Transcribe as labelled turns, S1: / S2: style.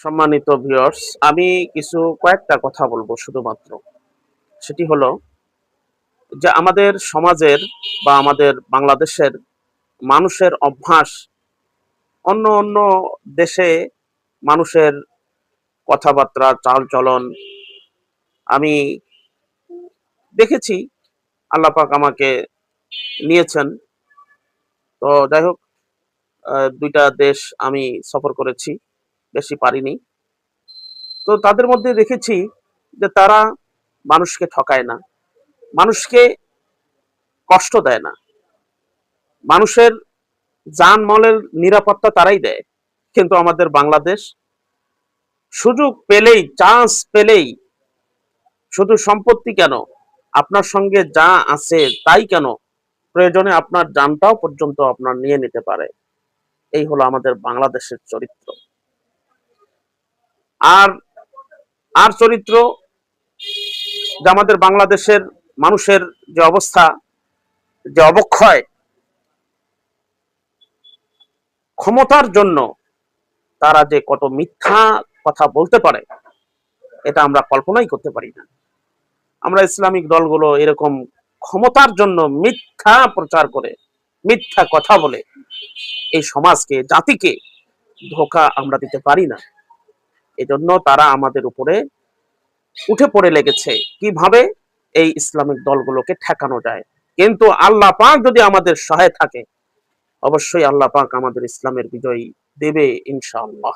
S1: সম্মানিত ভিউয়ার্স আমি কিছু কয়েকটা কথা বলব শুধুমাত্র। সেটি হলো যে আমাদের সমাজের বা আমাদের বাংলাদেশের মানুষের অভ্যাস, অন্য অন্য দেশে মানুষের কথাবার্তা, চালচলন, আমি দেখেছি আল্লাপাক আমাকে নিয়েছেন। তো যাই হোক দুইটা দেশ আমি সফর করেছি। বেশি পারিনি। তো তাদের মধ্যে দেখেছি যে তারা মানুষকে ঠকায় না, মানুষকে কষ্ট দেয় না। মানুষের যানমালের নিরাপত্তা তারাই দেয়। কিন্তু আমাদের বাংলাদেশ সুযোগ পেলেই চান্স পেলেই শুধু সম্পত্তি কেন, আপনার সঙ্গে যা আছে তাই কেন, প্রয়োজনে আপনার যানটাও পর্যন্ত আপনার নিয়ে নিতে পারে। এই হলো আমাদের বাংলাদেশের চরিত্র। আর আর চরিত্র যে আমাদের বাংলাদেশের মানুষের যে অবস্থা, যে অবক্ষয়, ক্ষমতার জন্য তারা যে কত মিথ্যা কথা বলতে পারে, এটা আমরা কল্পনাই করতে পারি না। আমরা ইসলামিক দলগুলো এরকম ক্ষমতার জন্য মিথ্যা প্রচার করে, মিথ্যা কথা বলে এই সমাজকে, জাতিকে ধোকা আমরা দিতে পারি না। এজন্য তারা আমাদের উপরে উঠে পড়ে লেগেছে। কীভাবে? এই ইসলামিক দলগুলোকে ঠেকানো যায়। কিন্তু আল্লাহ পাক যদি আমাদের সহায় থাকে, অবশ্যই আল্লাহ পাক আমাদের ইসলামের বিজয়ী দেবে ইনশাআল্লাহ।